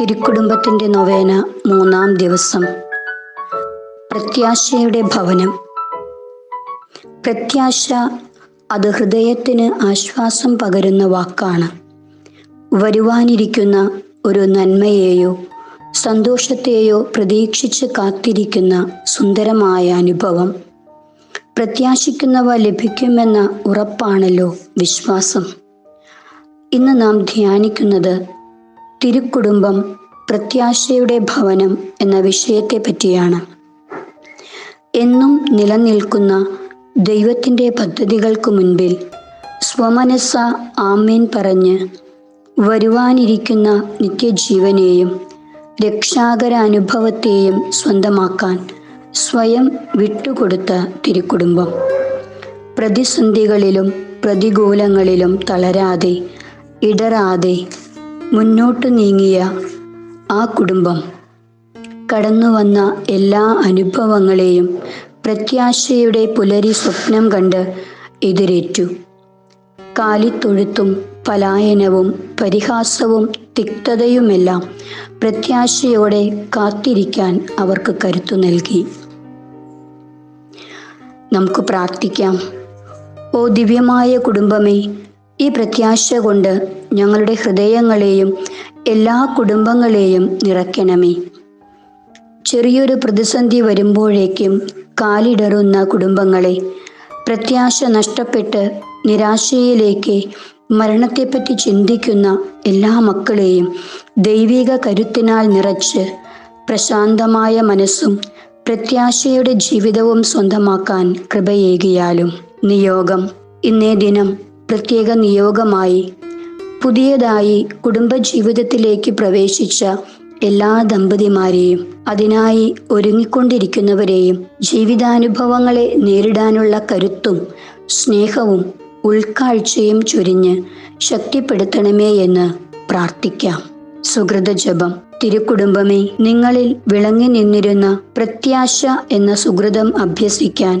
തിരുക്കുടുംബത്തിന്റെ നൊവേന മൂന്നാം ദിവസം. പ്രത്യാശയുടെ ഭവനം. പ്രത്യാശ അത് ഹൃദയത്തിന് ആശ്വാസം പകരുന്ന വാക്കാണ്. വരുവാനിരിക്കുന്ന ഒരു നന്മയെയോ സന്തോഷത്തെയോ പ്രതീക്ഷിച്ച് കാത്തിരിക്കുന്ന സുന്ദരമായ അനുഭവം. പ്രത്യാശിക്കുന്നവ ലഭിക്കുമെന്ന ഉറപ്പാണല്ലോ വിശ്വാസം. ഇന്ന് നാം ധ്യാനിക്കുന്നത് തിരുക്കുടുംബം പ്രത്യാശയുടെ ഭവനം എന്ന വിഷയത്തെ പറ്റിയാണ് എന്നും നിലനിൽക്കുന്ന ദൈവത്തിന്റെ പദ്ധതികൾക്ക് മുൻപിൽ സ്വമനസ്സ ആമേൻ പറഞ്ഞ് വരുവാനിരിക്കുന്ന നിത്യജീവനെയും രക്ഷാകര അനുഭവത്തെയും സ്വന്തമാക്കാൻ സ്വയം വിട്ടുകൊടുത്ത തിരുക്കുടുംബം. പ്രതിസന്ധികളിലും പ്രതികൂലങ്ങളിലും തളരാതെ ഇടറാതെ മുന്നോട്ടു നീങ്ങിയ ആ കുടുംബം കടന്നു വന്ന എല്ലാ അനുഭവങ്ങളെയും പ്രത്യാശയുടെ പുലരി സ്വപ്നം കണ്ട് എതിരേറ്റു. കാലിത്തൊഴുത്തും പലായനവും പരിഹാസവും തിക്തതയുമെല്ലാം പ്രത്യാശയോടെ കാത്തിരിക്കാൻ അവർക്ക് കരുത്തു നൽകി. നമുക്ക് പ്രാർത്ഥിക്കാം. ഓ ദിവ്യമായ കുടുംബമേ ഈ പ്രത്യാശ കൊണ്ട് ഞങ്ങളുടെ ഹൃദയങ്ങളെയും എല്ലാ കുടുംബങ്ങളെയും നിറയ്ക്കണമേ. ചെറിയൊരു പ്രതിസന്ധി വരുമ്പോഴേക്കും കാലിടറുന്ന കുടുംബങ്ങളെ പ്രത്യാശ നഷ്ടപ്പെട്ട് നിരാശയിലേക്ക് മരണത്തെപ്പറ്റി ചിന്തിക്കുന്ന എല്ലാ മക്കളെയും ദൈവിക കരുത്തിനാൽ നിറച്ച് പ്രശാന്തമായ മനസ്സും പ്രത്യാശയുടെ ജീവിതവും സ്വന്തമാക്കാൻ കൃപയേകിയാലും. നിയോഗം. ഇന്നേ ദിനം പ്രത്യേക നിയോഗമായി പുതിയതായി കുടുംബജീവിതത്തിലേക്ക് പ്രവേശിച്ച എല്ലാ ദമ്പതിമാരെയും അതിനായി ഒരുങ്ങിക്കൊണ്ടിരിക്കുന്നവരെയും ജീവിതാനുഭവങ്ങളെ നേരിടാനുള്ള കരുത്തും സ്നേഹവും ഉൾക്കാഴ്ചയും ചൊരിഞ്ഞ് ശക്തിപ്പെടുത്തണമേ എന്ന് പ്രാർത്ഥിക്കാം. സുഹൃത ജപം. തിരുക്കുടുംബമേ നിങ്ങളിൽ വിളങ്ങി നിന്നിരുന്ന പ്രത്യാശ എന്ന സുഹൃതം അഭ്യസിക്കാൻ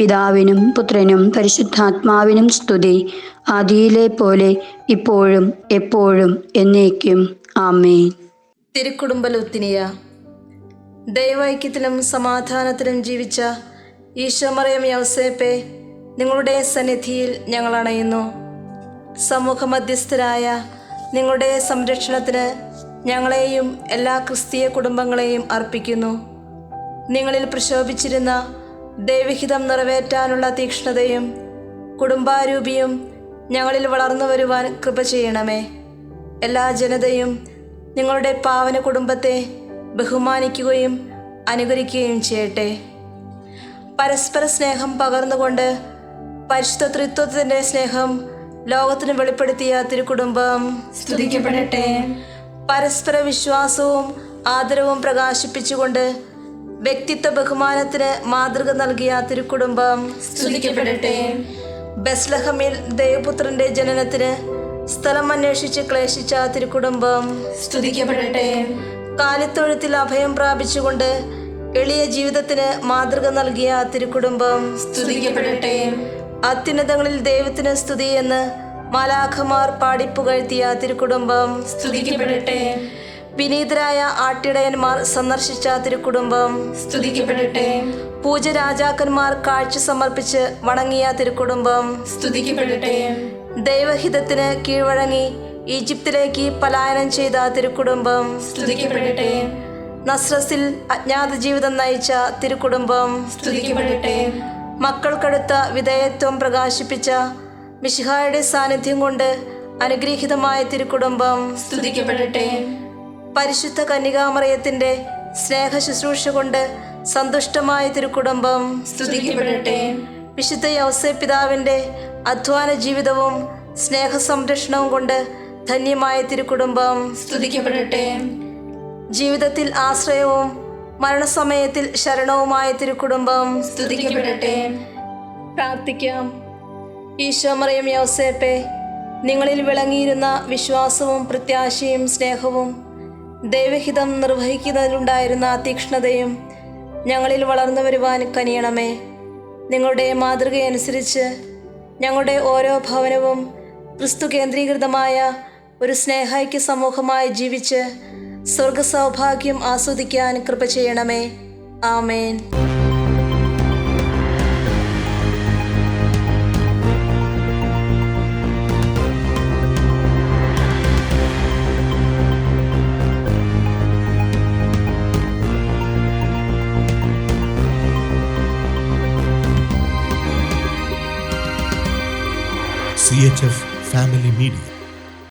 പിതാവിനും പുത്രനും പരിശുദ്ധാത്മാവിനും സ്തുതി. ആദിയിലെ പോലെ ഇപ്പോഴും എപ്പോഴും എന്നേക്കും. ആമേൻ. തിരുക്കുടുംബലുത്തിനിയ ദൈവൈക്യത്തിനും സമാധാനത്തിലും ജീവിച്ച ഈശോമറിയം യൗസേപ്പെ നിങ്ങളുടെ സന്നിധിയിൽ ഞങ്ങൾ അണയുന്നു. സമൂഹ മധ്യസ്ഥരായ നിങ്ങളുടെ സംരക്ഷണത്തിന് ഞങ്ങളെയും എല്ലാ ക്രിസ്തീയ കുടുംബങ്ങളെയും അർപ്പിക്കുന്നു. നിങ്ങളിൽ പ്രശോഭിച്ചിരുന്ന ദൈവഹിതം നിറവേറ്റാനുള്ള തീക്ഷ്ണതയും കുടുംബാരൂപിയും ഞങ്ങളിൽ വളർന്നു വരുവാൻ കൃപ ചെയ്യണമേ. എല്ലാ ജനതയും നിങ്ങളുടെ പാവന കുടുംബത്തെ ബഹുമാനിക്കുകയും അനുകരിക്കുകയും ചെയ്യട്ടെ. പരസ്പര സ്നേഹം പകർന്നുകൊണ്ട് പരിശുദ്ധ ത്രിത്വത്തിന്റെ സ്നേഹം ലോകത്തിന് വെളിപ്പെടുത്തിയ തിരുകുടുംബം സ്തുതിക്കപ്പെടട്ടെ. പരസ്പര വിശ്വാസവും ആദരവും പ്രകാശിപ്പിച്ചുകൊണ്ട് വ്യക്തിത്വ ബഹുമാനത്തിന് മാതൃക നൽകിയ തിരുക്കുടുംബം സ്തുതിക്കപ്പെടട്ടെ. ബസ്ലഹമിൽ ദേവപുത്രന്റെ ജനനത്തിന് സ്ഥലം അന്വേഷിച്ച് ക്ലേശിച്ച തിരുക്കുടുംബം സ്തുതിക്കപ്പെടട്ടെ. കാലിത്തൊഴുത്തിൽ അഭയം പ്രാപിച്ചുകൊണ്ട് എളിയ ജീവിതത്തിന് മാതൃക നൽകിയ തിരുക്കുടുംബം സ്തുതിക്കപ്പെടട്ടെ. അത്യുന്നതങ്ങളിൽ ദൈവത്തിന് സ്തുതി എന്ന് മാലാഖമാർ പാടിപ്പുകഴ്ത്തിയ തിരുക്കുടുംബം സ്തുതിക്കപ്പെടട്ടെ. വിനീതരായ ആട്ടിടയന്മാർ സന്ദർശിച്ച തിരുക്കുടുംബം. സ്തുതിക്കപ്പെടട്ടെ. പൂജ രാജാക്കന്മാർ കാഴ്ച സമർപ്പിച്ച് വണങ്ങിയ തിരുക്കുടുംബം. സ്തുതിക്കപ്പെടട്ടെ. ദൈവഹിതത്തിന് കീഴ്വഴങ്ങി ഈജിപ്തിലേക്ക് പലായനം ചെയ്ത തിരുക്കുടുംബം. സ്തുതിക്കപ്പെടട്ടെ. നസ്രസിൽ അജ്ഞാത ജീവിതം നയിച്ച തിരുക്കുടുംബം. സ്തുതിക്കപ്പെടട്ടെ. മക്കൾക്കടുത്ത വിധേയത്വം പ്രകാശിപ്പിച്ച മിഷിഹായുടെ സാന്നിധ്യം കൊണ്ട് അനുഗ്രഹീതമായ തിരുക്കുടുംബം. സ്തുതിക്കപ്പെടട്ടെ. പരിശുദ്ധ കന്യകാമറയത്തിന്റെ സ്നേഹ ശുശ്രൂഷ കൊണ്ട് സന്തുഷ്ടമായ തിരുക്കുടുംബം സ്തുതിക്കപ്പെടട്ടെ. വിശുദ്ധ യവസേ പിതാവിന്റെ അധ്വാന ജീവിതവും സ്നേഹ സംരക്ഷണവും കൊണ്ട് ധന്യമായ തിരുക്കുടുംബം സ്തുതിക്കപ്പെടട്ടെ. ജീവിതത്തിൽ ആശ്രയവും മരണസമയത്തിൽ ശരണവുമായ തിരുക്കുടുംബം സ്തുതിക്കപ്പെടട്ടെ. പ്രാർത്ഥിക്കാം. ഈശോമറിയം യൗസേപ്പെ നിങ്ങളിൽ വിളങ്ങിയിരുന്ന വിശ്വാസവും പ്രത്യാശയും സ്നേഹവും ദൈവഹിതം നിർവഹിക്കുന്നതിലുണ്ടായിരുന്ന തീക്ഷ്ണതയും ഞങ്ങളിൽ വളർന്നു വരുവാൻ കനിയണമേ. നിങ്ങളുടെ മാതൃകയനുസരിച്ച് ഞങ്ങളുടെ ഓരോ ഭവനവും ക്രിസ്തു കേന്ദ്രീകൃതമായ ഒരു സ്നേഹൈക്യ സമൂഹമായി ജീവിച്ച് സ്വർഗസൗഭാഗ്യം ആസ്വദിക്കാൻ കൃപ ചെയ്യണമേ. ആമേൻ. CHF Family Media.